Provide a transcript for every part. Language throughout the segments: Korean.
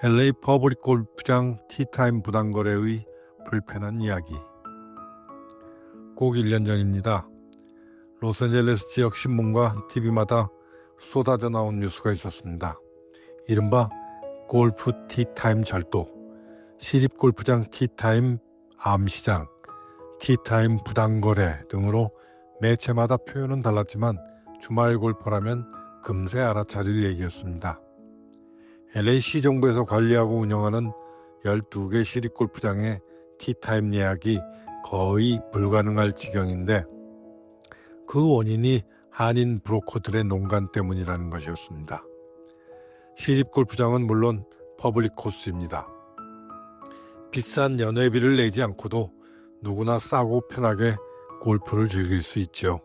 LA 퍼블릭 골프장 티타임 부당거래의 불편한 이야기. 꼭 1년 전입니다. 로스앤젤레스 지역 신문과 TV마다 쏟아져 나온 뉴스가 있었습니다. 이른바 골프 티타임 절도, 시립 골프장 티타임 암시장, 티타임 부당거래 등으로 매체마다 표현은 달랐지만 주말 골퍼라면 금세 알아차릴 얘기였습니다. LA시 정부에서 관리하고 운영하는 12개 시립 골프장의 티타임 예약이 거의 불가능할 지경인데 그 원인이 한인 브로커들의 농간 때문이라는 것이었습니다. 시립 골프장은 물론 퍼블릭 코스입니다. 비싼 연회비를 내지 않고도 누구나 싸고 편하게 골프를 즐길 수 있죠.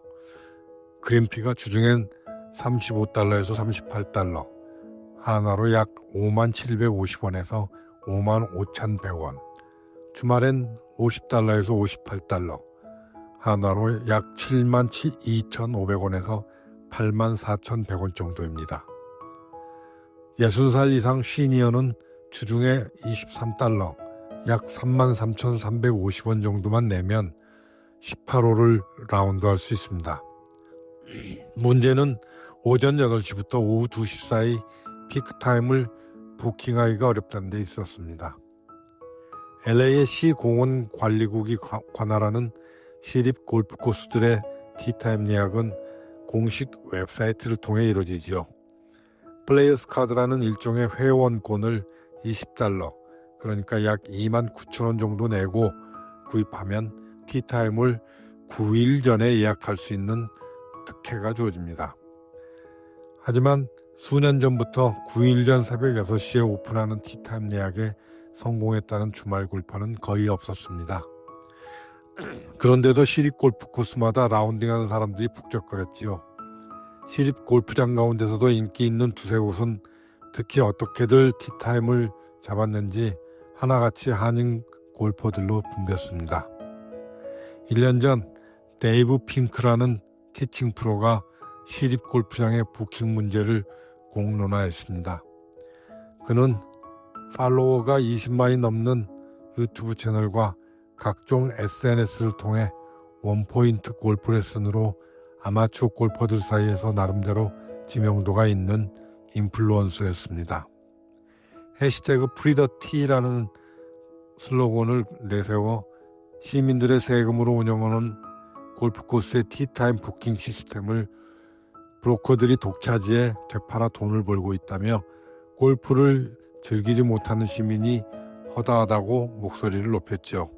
그린피가 주중엔 35달러에서 38달러, 하나로 약 5만 750원에서 5만 5,100원, 주말엔 50달러에서 58달러, 하나로 약 7만 2,500원에서 8만 4,100원 정도입니다. 60살 이상 시니어는 주중에 23달러, 약 3만 3,350원 정도만 내면 18호를 라운드할 수 있습니다. 문제는 오전 8시부터 오후 2시 사이 피크타임을 부킹하기가 어렵다는 데 있었습니다. LA의 시 공원 관리국이 관할하는 시립 골프 코스들의 티타임 예약은 공식 웹사이트를 통해 이루어지죠. 플레이어스 카드라는 일종의 회원권을 20달러, 그러니까 약 2만 9천 원 정도 내고 구입하면 티타임을 9일 전에 예약할 수 있는 특혜가 주어집니다. 하지만 수년 전부터 9일 전 새벽 6시에 오픈하는 티타임 예약에 성공했다는 주말 골퍼는 거의 없었습니다. 그런데도 시립 골프 코스마다 라운딩하는 사람들이 북적거렸지요. 시립 골프장 가운데서도 인기 있는 두세 곳은 특히 어떻게들 티타임을 잡았는지 하나같이 한인 골퍼들로 붐볐습니다. 1년 전 데이브 핑크라는 티칭 프로가 시립 골프장의 부킹 문제를 공론화했습니다. 그는 팔로워가 20만이 넘는 유튜브 채널과 각종 SNS를 통해 원포인트 골프 레슨으로 아마추어 골퍼들 사이에서 나름대로 지명도가 있는 인플루언서였습니다. 해시태그 프리더티라는 슬로건을 내세워 시민들의 세금으로 운영하는 골프코스의 티타임 부킹 시스템을 브로커들이 독차지해 되팔아 돈을 벌고 있다며 골프를 즐기지 못하는 시민이 허다하다고 목소리를 높였죠.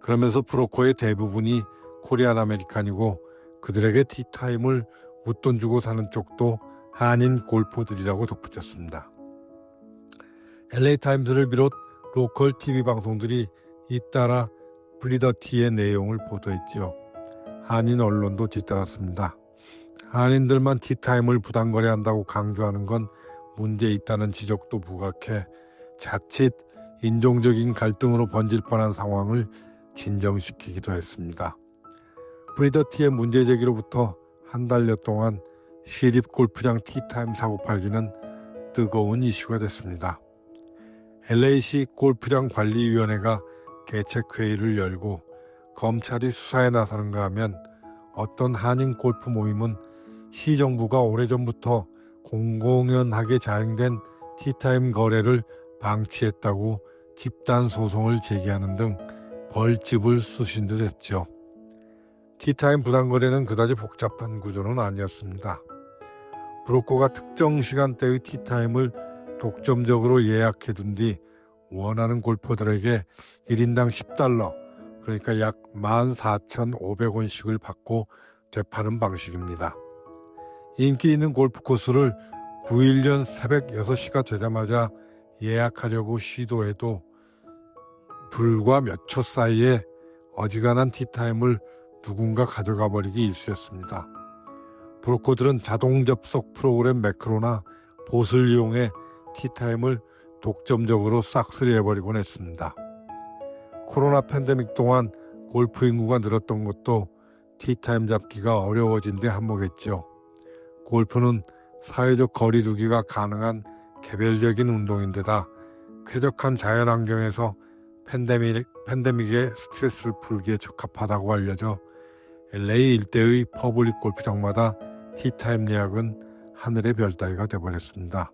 그러면서 브로커의 대부분이 코리안 아메리칸이고 그들에게 티타임을 웃돈 주고 사는 쪽도 한인 골퍼들이라고 덧붙였습니다. LA타임즈를 비롯 로컬 TV 방송들이 잇따라 브리더티의 내용을 보도했지요. 한인 언론도 뒤따랐습니다. 한인들만 티타임을 부당거래한다고 강조하는 건 문제 있다는 지적도 부각해 자칫 인종적인 갈등으로 번질 뻔한 상황을 진정시키기도 했습니다. 브리더티의 문제 제기로부터 한 달여 동안 시립 골프장 티타임 사고 팔기는 뜨거운 이슈가 됐습니다. LA시 골프장 관리위원회가 개책회의를 열고 검찰이 수사에 나서는가 하면 어떤 한인 골프 모임은 시정부가 오래전부터 공공연하게 자행된 티타임 거래를 방치했다고 집단 소송을 제기하는 등 벌집을 쑤신 듯 했죠. 티타임 부당거래는 그다지 복잡한 구조는 아니었습니다. 브로커가 특정 시간대의 티타임을 독점적으로 예약해 둔 뒤 원하는 골퍼들에게 1인당 10달러, 그러니까 약 14,500원씩을 받고 되파는 방식입니다. 인기 있는 골프 코스를 9일 전 새벽 6시가 되자마자 예약하려고 시도해도 불과 몇 초 사이에 어지간한 티타임을 누군가 가져가 버리기 일쑤였습니다. 브로커들은 자동 접속 프로그램 매크로나 봇을 이용해 티타임을 독점적으로 싹쓸이 해버리곤 했습니다. 코로나 팬데믹 동안 골프 인구가 늘었던 것도 티타임 잡기가 어려워진 데 한몫했죠. 골프는 사회적 거리두기가 가능한 개별적인 운동인데다 쾌적한 자연환경에서 팬데믹, 팬데믹의 스트레스를 풀기에 적합하다고 알려져 LA 일대의 퍼블릭 골프장마다 티타임 예약은 하늘의 별 따위가 되어버렸습니다.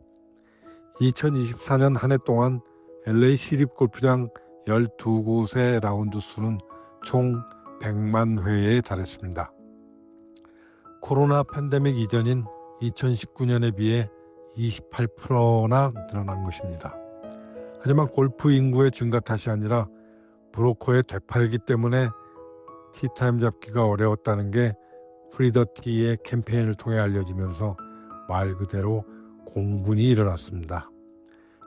2024년 한 해 동안 LA 시립 골프장 12곳의 라운드 수는 총 100만 회에 달했습니다. 코로나 팬데믹 이전인 2019년에 비해 28%나 늘어난 것입니다. 하지만 골프 인구의 증가 탓이 아니라 브로커의 되팔기 때문에 티타임 잡기가 어려웠다는 게 프리더티의 캠페인을 통해 알려지면서 말 그대로 공분이 일어났습니다.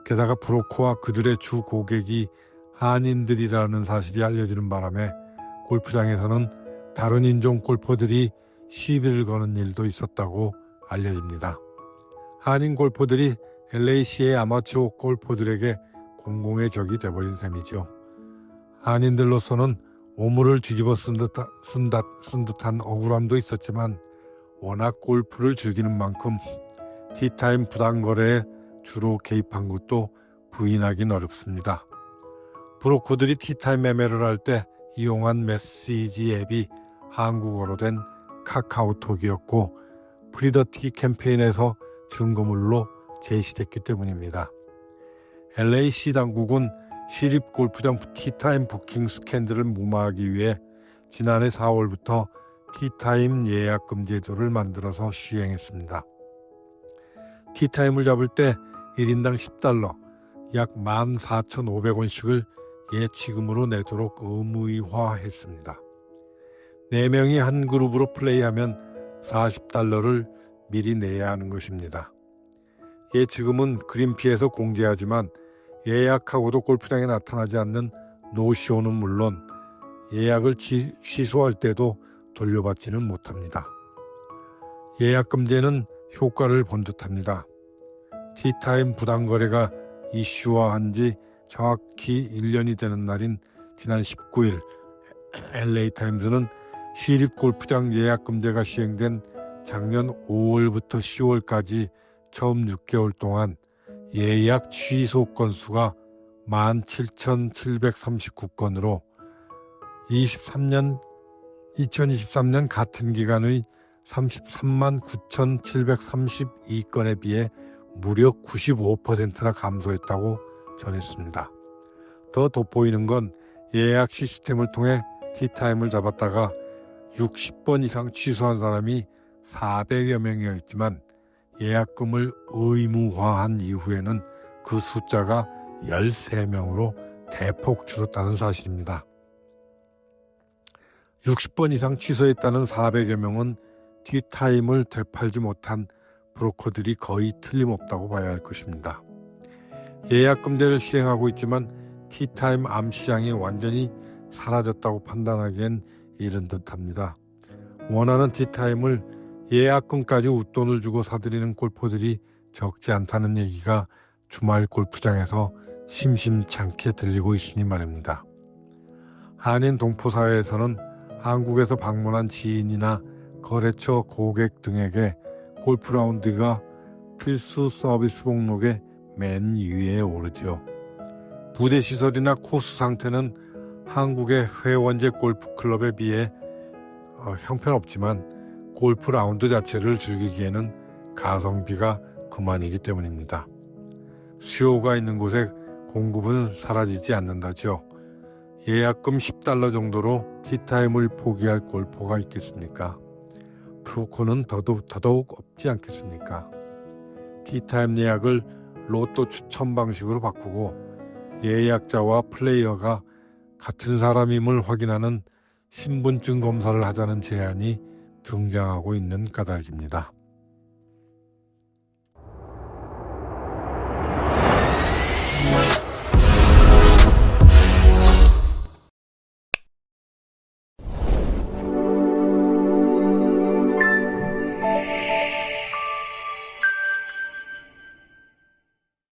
게다가 브로커와 그들의 주 고객이 한인들이라는 사실이 알려지는 바람에 골프장에서는 다른 인종 골퍼들이 시비를 거는 일도 있었다고 알려집니다. 한인 골퍼들이 LA시의 아마추어 골퍼들에게 공공의 적이 돼버린 셈이죠. 한인들로서는 오물을 뒤집어 쓴, 듯, 쓴, 듯, 쓴 듯한 억울함도 있었지만 워낙 골프를 즐기는 만큼 티타임 부당거래에 주로 개입한 것도 부인하긴 어렵습니다. 브로커들이 티타임 매매를 할 때 이용한 메시지 앱이 한국어로 된 카카오톡이었고 프리더티 캠페인에서 증거물로 제시됐기 때문입니다. LAC 당국은 시립 골프장 티타임 부킹 스캔들을 무마하기 위해 지난해 4월부터 티타임 예약 금 제도를 만들어서 시행했습니다. 티타임을 잡을 때 1인당 10달러, 약 14,500원씩을 예치금으로 내도록 의무화했습니다. 4명이 한 그룹으로 플레이하면 40달러를 미리 내야 하는 것입니다. 예치금은 그린피에서 공제하지만 예약하고도 골프장에 나타나지 않는 노쇼는 물론 예약을 지, 취소할 때도 돌려받지는 못합니다. 예약 금제는 효과를 본 듯합니다. 티타임 부당 거래가 이슈화한 지 정확히 1년이 되는 날인 지난 19일 LA타임즈는 시립 골프장 예약 금제가 시행된 작년 5월부터 10월까지 처음 6개월 동안 예약 취소 건수가 17,739건으로 23년 2023년 같은 기간의 33만 9,732건에 비해 무려 95%나 감소했다고 전했습니다. 더 돋보이는 건 예약 시스템을 통해 티타임을 잡았다가 60번 이상 취소한 사람이 400여 명이었지만 예약금을 의무화한 이후에는 그 숫자가 13명으로 대폭 줄었다는 사실입니다. 60번 이상 취소했다는 400여 명은 티타임을 되팔지 못한 브로커들이 거의 틀림없다고 봐야 할 것입니다. 예약금제를 시행하고 있지만 티타임 암 시장이 완전히 사라졌다고 판단하기엔 이른 듯합니다. 원하는 티타임을 예약금까지 웃돈을 주고 사들이는 골퍼들이 적지 않다는 얘기가 주말 골프장에서 심심찮게 들리고 있으니 말입니다. 한인 동포사회에서는 한국에서 방문한 지인이나 거래처 고객 등에게 골프 라운드가 필수 서비스 목록에 맨 위에 오르죠. 부대 시설이나 코스 상태는 한국의 회원제 골프 클럽에 비해 어, 형편없지만 골프 라운드 자체를 즐기기에는 가성비가 그만이기 때문입니다. 수요가 있는 곳에 공급은 사라지지 않는다죠. 예약금 10달러 정도로 티타임을 포기할 골퍼가 있겠습니까? 프로코는 더더욱, 더더욱 없지 않겠습니까? 티타임 예약을 로또 추천 방식으로 바꾸고 예약자와 플레이어가 같은 사람임을 확인하는 신분증 검사를 하자는 제안이 등장하고 있는 까닭입니다.